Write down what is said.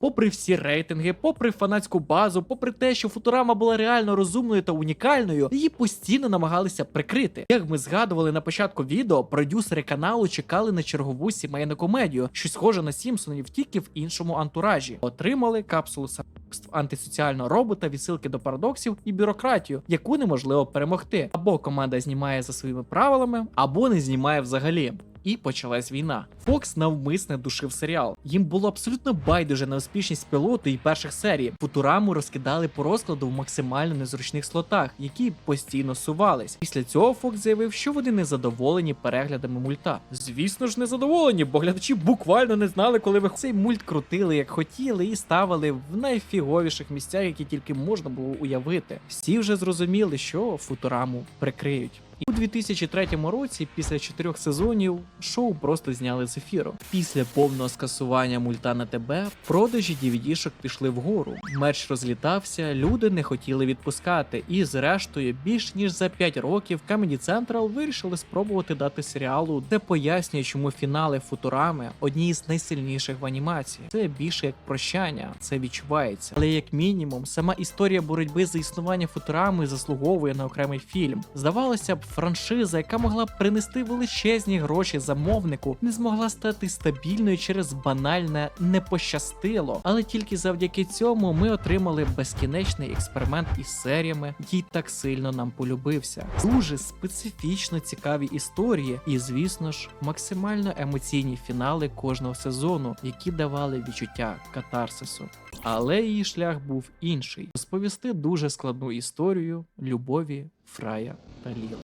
Попри всі рейтинги, попри фанатську базу, попри те, що Футурама була реально розумною та унікальною, її постійно намагалися прикрити. Як ми згадували на початку відео, продюсери каналу чекали на чергову сімейну комедію, що схоже на Сімпсонів, тільки в іншому антуражі. Отримали капсулу самогубств, антисоціального робота, відсилки до парадоксів і бюрократію, яку неможливо перемогти. Або команда знімає за своїми правилами, або не знімає взагалі. І почалась війна. Фокс навмисне душив серіал. Їм було абсолютно байдуже на успішність пілоту і перших серій. Футураму розкидали по розкладу в максимально незручних слотах, які постійно сувались. Після цього Фокс заявив, що вони не задоволені переглядами мульта. Звісно ж, не задоволені, бо глядачі буквально не знали, коли ви цей мульт крутили як хотіли, і ставили в найфіговіших місцях, які тільки можна було уявити. Всі вже зрозуміли, що Футураму прикриють. І у 2003 році, після чотирьох сезонів, шоу просто зняли з ефіру. Після повного скасування мульта на ТБ продажі DVD-шок пішли вгору. Мерч розлітався, люди не хотіли відпускати. І зрештою, більш ніж за 5 років Comedy Central вирішили спробувати дати серіалу, де пояснює, чому фінали Футурами одні з найсильніших в анімації. Це більше як прощання, це відчувається. Але як мінімум, сама історія боротьби за існування Футурами заслуговує на окремий фільм. Здавалося б, франшиза, яка могла б принести величезні гроші замовнику, не змогла стати стабільною через банальне не пощастило. Але тільки завдяки цьому ми отримали безкінечний експеримент із серіями, який так сильно нам полюбився. Дуже специфічно цікаві історії, і звісно ж, максимально емоційні фінали кожного сезону, які давали відчуття катарсису. Але її шлях був інший: розповісти дуже складну історію любові Фрая та Ліли.